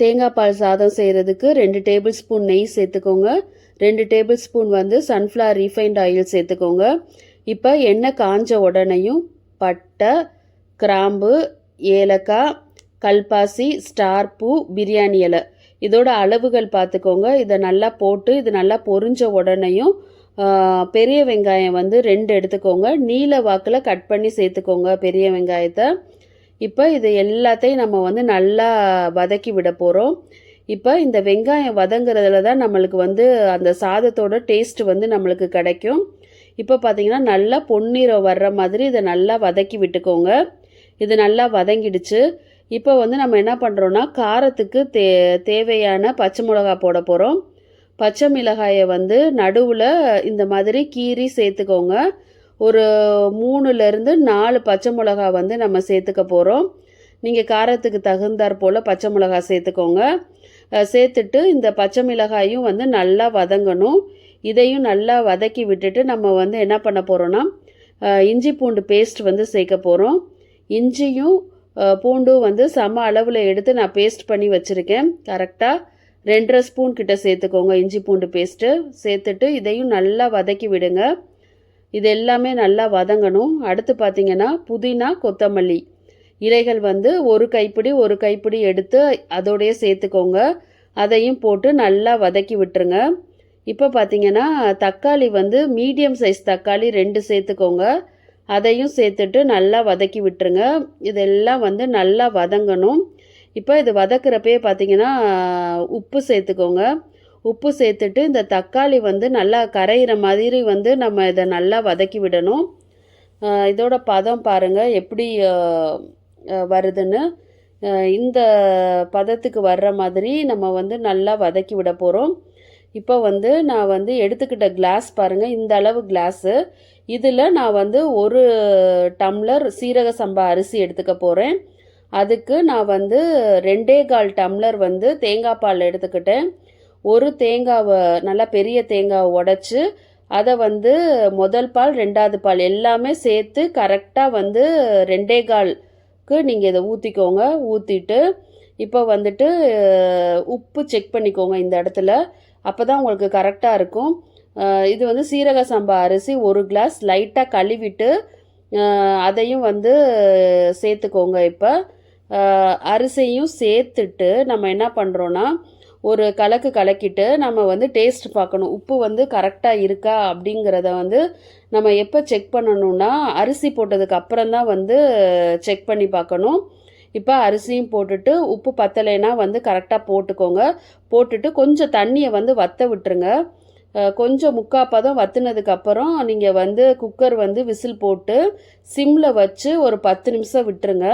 தேங்காய் பால் சாதம் செய்கிறதுக்கு ரெண்டு டேபிள் ஸ்பூன் நெய் சேர்த்துக்கோங்க. ரெண்டு டேபிள் ஸ்பூன் வந்து சன்ஃப்ளவர் ரீஃபைண்ட் ஆயில் சேர்த்துக்கோங்க. இப்போ எண்ணெய் காஞ்ச உடனேயும் பட்டை கிராம்பு ஏலக்காய் கல்பாசி ஸ்டார் பூ பிரியாணி இலை. இதோட அளவுகள் பார்த்துக்கோங்க. இதை நல்லா போட்டு இது நல்லா பொரிஞ்ச உடனேயும் பெரிய வெங்காயம் வந்து ரெண்டு எடுத்துக்கோங்க. நீல வாக்கில் கட் பண்ணி சேர்த்துக்கோங்க பெரிய வெங்காயத்தை. இப்போ இது எல்லாத்தையும் நம்ம வந்து நல்லா வதக்கி விட போகிறோம் இப்போ இந்த வெங்காயம் வதங்குறதுல தான் நம்மளுக்கு வந்து அந்த சாதத்தோட டேஸ்ட் வந்து நம்மளுக்கு கிடைக்கும். இப்போ பார்த்தீங்கன்னா நல்லா பொன்னிறம் வர்ற மாதிரி இதை நல்லா வதக்கி விட்டுக்கோங்க. இது நல்லா வதங்கிடுச்சு. இப்போ வந்து நம்ம என்ன பண்ணுறோன்னா காரத்துக்கு தே தேவையான பச்சை மிளகா போட போகிறோம் பச்சை மிளகாயை வந்து நடுவில் இந்த மாதிரி கீறி சேர்த்துக்கோங்க. ஒரு மூணுலேருந்து நாலு பச்சை மிளகா வந்து நம்ம சேர்த்துக்க போகிறோம் நீங்கள் காரத்துக்கு தகுந்தாற் போல் பச்சை மிளகா சேர்த்துக்கோங்க. சேர்த்துட்டு இந்த பச்சை மிளகாயும் வந்து நல்லா வதங்கணும். இதையும் நல்லா வதக்கி விட்டுட்டு நம்ம வந்து என்ன பண்ண போகிறோன்னா இஞ்சி பூண்டு பேஸ்ட் வந்து சேர்க்க போகிறோம் இஞ்சியும் பூண்டும் வந்து சம அளவில் எடுத்து நான் பேஸ்ட் பண்ணி வச்சுருக்கேன். கரெக்டாக ரெண்டரை ஸ்பூன் கிட்ட சேர்த்துக்கோங்க இஞ்சி பூண்டு பேஸ்ட்டு சேர்த்துட்டு இதையும் நல்லா வதக்கி விடுங்க. இது எல்லாமே நல்லா வதங்கணும். அடுத்து பார்த்தீங்கன்னா புதினா கொத்தமல்லி. இலைகள் வந்து ஒரு கைப்பிடி ஒரு கைப்பிடி எடுத்து அதோடைய சேர்த்துக்கோங்க. அதையும் போட்டு நல்லா வதக்கி விட்டுருங்க. இப்போ பார்த்தீங்கன்னா தக்காளி வந்து மீடியம் சைஸ் தக்காளி ரெண்டு சேர்த்துக்கோங்க. அதையும் சேர்த்துட்டு நல்லா வதக்கி விட்டுருங்க. இதெல்லாம் வந்து நல்லா வதங்கணும். இப்போ இது வதக்குறப்பே பார்த்தீங்கன்னா உப்பு சேர்த்துக்கோங்க. உப்பு சேர்த்துட்டு இந்த தக்காளி வந்து நல்லா கரையிற மாதிரி வந்து நம்ம இதை நல்லா வதக்கி விடணும். இதோட பதம் பாருங்கள் எப்படி வருதுன்னு. இந்த பதத்துக்கு வர்ற மாதிரி நம்ம வந்து நல்லா வதக்கி விட போகிறோம் இப்போ வந்து நான் வந்து எடுத்துக்கிட்ட கிளாஸ் பாருங்கள் இந்த அளவு கிளாஸு இதில் நான் வந்து ஒரு டம்ளர் சீரக சம்பா அரிசி எடுத்துக்க போகிறேன் அதுக்கு நான் வந்து ரெண்டே கால் டம்ளர் வந்து தேங்காய் பால் எடுத்துக்கிட்டேன். ஒரு தேங்காவை நல்லா பெரிய தேங்காவை உடச்சி அதை வந்து முதல் பால் ரெண்டாவது பால் எல்லாமே சேர்த்து கரெக்டாக வந்து ரெண்டே கால்க்கு நீங்கள் இதை ஊற்றிக்கோங்க ஊற்றிட்டு இப்போ வந்துட்டு உப்பு செக் பண்ணிக்கோங்க இந்த இடத்துல. அப்போ தான் உங்களுக்கு கரெக்டாக இருக்கும். இது வந்து சீரக சம்பா அரிசி ஒரு கிளாஸ் லைட்டாக கழுவிட்டு அதையும் வந்து சேர்த்துக்கோங்க இப்போ. அரிசியும் சேர்த்துட்டு நம்ம என்ன பண்ணுறோன்னா ஒரு கலக்கு கலக்கிட்டு நம்ம வந்து டேஸ்ட் பார்க்கணும். உப்பு வந்து கரெக்டாக இருக்கா அப்படிங்கிறத வந்து நம்ம எப்போ செக் பண்ணணும்னா அரிசி போட்டதுக்கு அப்புறம் தான் வந்து செக் பண்ணி பார்க்கணும். இப்போ அரிசியும் போட்டுட்டு உப்பு பத்தலைன்னா வந்து கரெக்டாக போட்டுக்கோங்க. போட்டுட்டு கொஞ்சம் தண்ணியை வந்து வத்த விட்டுருங்க. கொஞ்சம் முக்கா பதம் வத்துனதுக்கப்புறம் நீங்கள் வந்து குக்கர் வந்து விசில் போட்டு சிம்மில் வச்சு ஒரு பத்து நிமிஷம் விட்டுருங்க.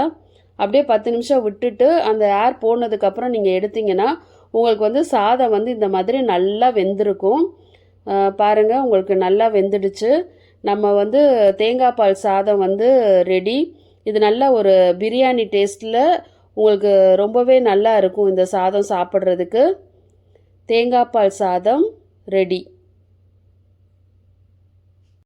அப்படியே பத்து நிமிஷம் விட்டுட்டு அந்த ஏர் போனதுக்கப்புறம் நீங்கள் எடுத்தீங்கன்னா உங்களுக்கு வந்து சாதம் வந்து இந்த மாதிரி நல்லா வெந்திருக்கும். பாருங்கள் உங்களுக்கு நல்லா வெந்துடுச்சு. நம்ம வந்து தேங்காய் பால் சாதம் வந்து ரெடி இது நல்ல ஒரு பிரியாணி டேஸ்ட்டில் உங்களுக்கு ரொம்பவே நல்லா இருக்கும் இந்த சாதம் சாப்பிட்றதுக்கு. தேங்காய் பால் சாதம் ரெடி